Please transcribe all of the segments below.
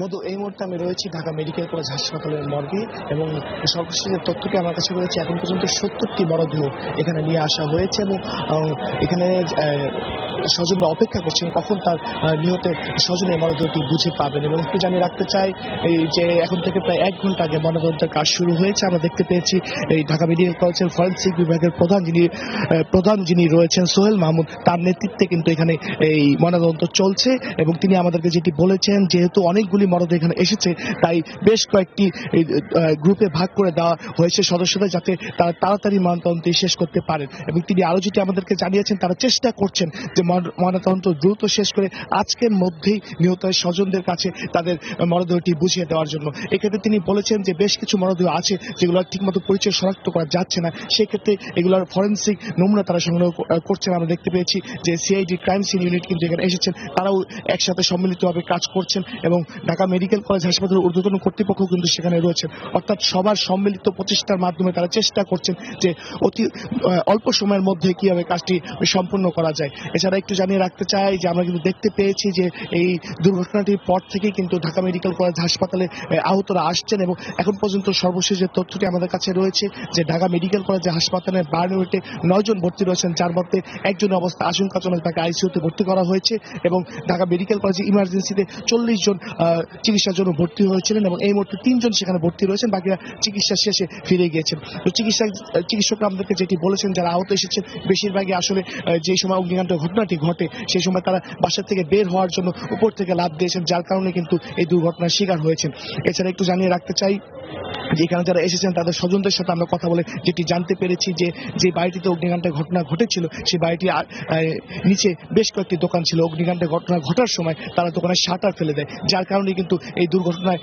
মধু, এই মুহূর্তে আমি রয়েছি ঢাকা মেডিকেল কলেজ হাসপাতালের মর্গে এবং সর্বশেষ তথ্যটি আমার কাছে রয়েছে, এখন পর্যন্ত সত্তরটি মরদেহ এখানে নিয়ে আসা হয়েছে এবং এখানে স্বজনরা অপেক্ষা করছেন কখন তার আহ, নিহত স্বজনের মরদেহটি বুঝে পাবেন এবং একটু জানিয়ে রাখতে চাই যে এখন থেকে প্রায় এক ঘণ্টা আগে ময়নাতদন্তের কাজ শুরু হয়েছে। আমরা দেখতে পেয়েছি এই ঢাকা মেডিকেল কলেজের ফরেন্সিক বিভাগের প্রধান যিনি প্রধান যিনি রয়েছেন সোহেল মাহমুদ তার নেতৃত্বে কিন্তু এখানে এই ময়নাতদন্ত চলছে এবং তিনি আমাদেরকে যেটি বলেছেন যেহেতু অনেকগুলি মরদেহ এখানে এসেছে তাই বেশ কয়েকটি গ্রুপে ভাগ করে দেওয়া হয়েছে সদস্যদের যাতে তারা তাড়াতাড়ি ময়নাতদন্ত শেষ করতে পারেন। এবং তিনি আরও যেটি আমাদেরকে জানিয়েছেন তারা চেষ্টা করছেন যে ময়নাতদন্ত দ্রুত শেষ করে আজকের মধ্যেই নিহত স্বজনদের কাছে তাদের মরদেহটি বুঝিয়ে দেওয়ার জন্য। এক্ষেত্রে তিনি বলেছেন যে বেশ কিছু মরদেহ আছে যেগুলো ঠিকমতো পরিচয় শনাক্ত করা যাচ্ছে না। সেক্ষেত্রে এগুলোর ফরেন্সিক নমুনা তারা সংগ্রহ করছেন। আমরা দেখতে পেয়েছি যে সিআইডি ক্রাইম সিন ইউনিট কিন্তু এখানে এসেছেন। তারাও একসাথে সম্মিলিতভাবে কাজ করছেন এবং ঢাকা মেডিকেল কলেজ হাসপাতালের ঊর্ধ্বতন কর্তৃপক্ষ কিন্তু সেখানে রয়েছেন। অর্থাৎ সবার সম্মিলিত প্রচেষ্টার মাধ্যমে তারা চেষ্টা করছেন যে অতি অল্প সময়ের মধ্যে কীভাবে কাজটি সম্পূর্ণ করা যায়। এছাড়া একটু জানিয়ে রাখতে চাই যে আমরা কিন্তু দেখতে পেয়েছি যে এই দুর্ঘটনাটির পর থেকেই কিন্তু ঢাকা মেডিকেল কলেজ হাসপাতালে আহতরা আসছেন এবং এখন পর্যন্ত সর্বশেষ যে তথ্যটি আমাদের কাছে রয়েছে যে ঢাকা মেডিকেল কলেজ হাসপাতালে বার্ন ইউনিটে নয় জন ভর্তি রয়েছেন, যার মধ্যে একজনের অবস্থা আশঙ্কাজনক, তাকে আইসিইউতে ভর্তি করা হয়েছে এবং ঢাকা মেডিকেল কলেজে ইমার্জেন্সিতে চল্লিশ জন চিকিৎসার জন্য ভর্তি হয়েছিলেন এবং এই মুহূর্তে তিনজন সেখানে ভর্তি রয়েছেন, বাকিরা চিকিৎসা শেষে ফিরে গিয়েছেন। তো চিকিৎসা চিকিৎসকরা আমাদেরকে যেটি বলেছেন, যারা আহত এসেছেন, বেশিরভাগই আসলে যে সময় অগ্নিকাণ্ড ঘটনাটি ঘটে সেই সময় তারা বাসা থেকে বের হওয়ার জন্য উপর থেকে লাভ দিয়েছেন, যার কারণে কিন্তু এই দুর্ঘটনার শিকার হয়েছেন। এছাড়া একটু জানিয়ে রাখতে চাই এখানে যারা এসেছেন তাদের স্বজনদের সাথে আমরা কথা বলে যেটি জানতে পেরেছি যে যে বাড়িটিতে অগ্নিকাণ্ডের ঘটনা ঘটেছিল সেই বাড়িটি নিচে বেশ কয়েকটি দোকান ছিল। অগ্নিকাণ্ডের ঘটনা ঘটার সময় তারা দোকানের শাটার ফেলে দেয়, যার কারণে কিন্তু এই দুর্ঘটনায়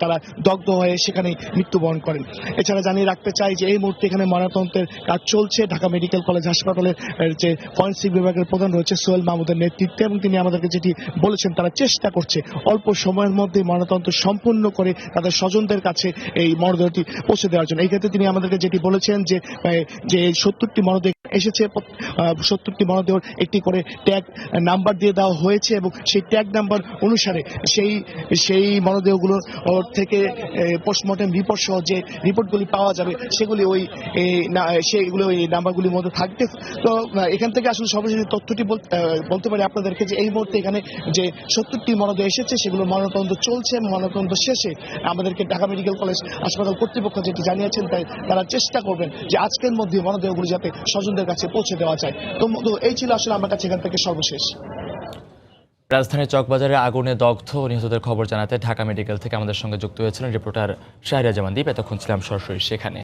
তারা দগ্ধ হয়ে সেখানে মৃত্যুবরণ করেন। এছাড়া জানিয়ে রাখতে চাই যে, এই মুহূর্তে এখানে ময়নাতদন্তের কাজ চলছে। ঢাকা মেডিকেল কলেজ হাসপাতালের যে ফরেন্সিক বিভাগের প্রধান রয়েছে সোহেল মাহমুদের নেতৃত্বে এবং তিনি আমাদেরকে যেটি বলেছেন, তারা চেষ্টা করছে অল্প সময়ের মধ্যে ময়নাতদন্ত সম্পূর্ণ করে তাদের স্বজনদের কাছে এই মরদেহটি পৌঁছে দেওয়ার জন্য। এই ক্ষেত্রে তিনি আমাদেরকে যেটি বলেছেন যে সত্তরটি মরদেহ এসেছে সত্তরটি মরদেহ একটি করে ট্যাগ নাম্বার দিয়ে দেওয়া হয়েছে এবং সেই ট্যাগ নাম্বার অনুসারে সেই সেই মরদেহগুলো থেকে পোস্টমর্টম রিপোর্ট সহ যে রিপোর্টগুলি পাওয়া যাবে, সেগুলি ওই সেগুলো ওই নাম্বারগুলির মধ্যে থাকবে। তো এখান থেকে আসলে সর্বশেষ তথ্যটি বল- বলতে পারি আপনাদেরকে যে এই মুহূর্তে এখানে যে সত্তরটি মরদেহ এসেছে, সেগুলো ময়নাতদন্ত চলছে। ময়নাতদন্ত শেষে আমাদেরকে ঢাকা মেডিকেল কলেজ হাসপাতাল কর্তৃপক্ষ যেটি জানিয়েছেন, তাই তারা চেষ্টা করবেন যে আজকের মধ্যে মরদেহগুলি যাতে স্বজনদের কাছে পৌঁছে দেওয়া যায় তো এই ছিল আসলে আমার কাছে এখান থেকে সর্বশেষ। রাজধানীর চকবাজারে আগুনে দগ্ধ নিহতদের খবর জানাতে ঢাকা মেডিকেল থেকে আমাদের সঙ্গে যুক্ত হয়েছিলেন রিপোর্টার শাহরিয়া জামান দ্বীপ। এতক্ষণ ছিলাম সরাসরি সেখানে।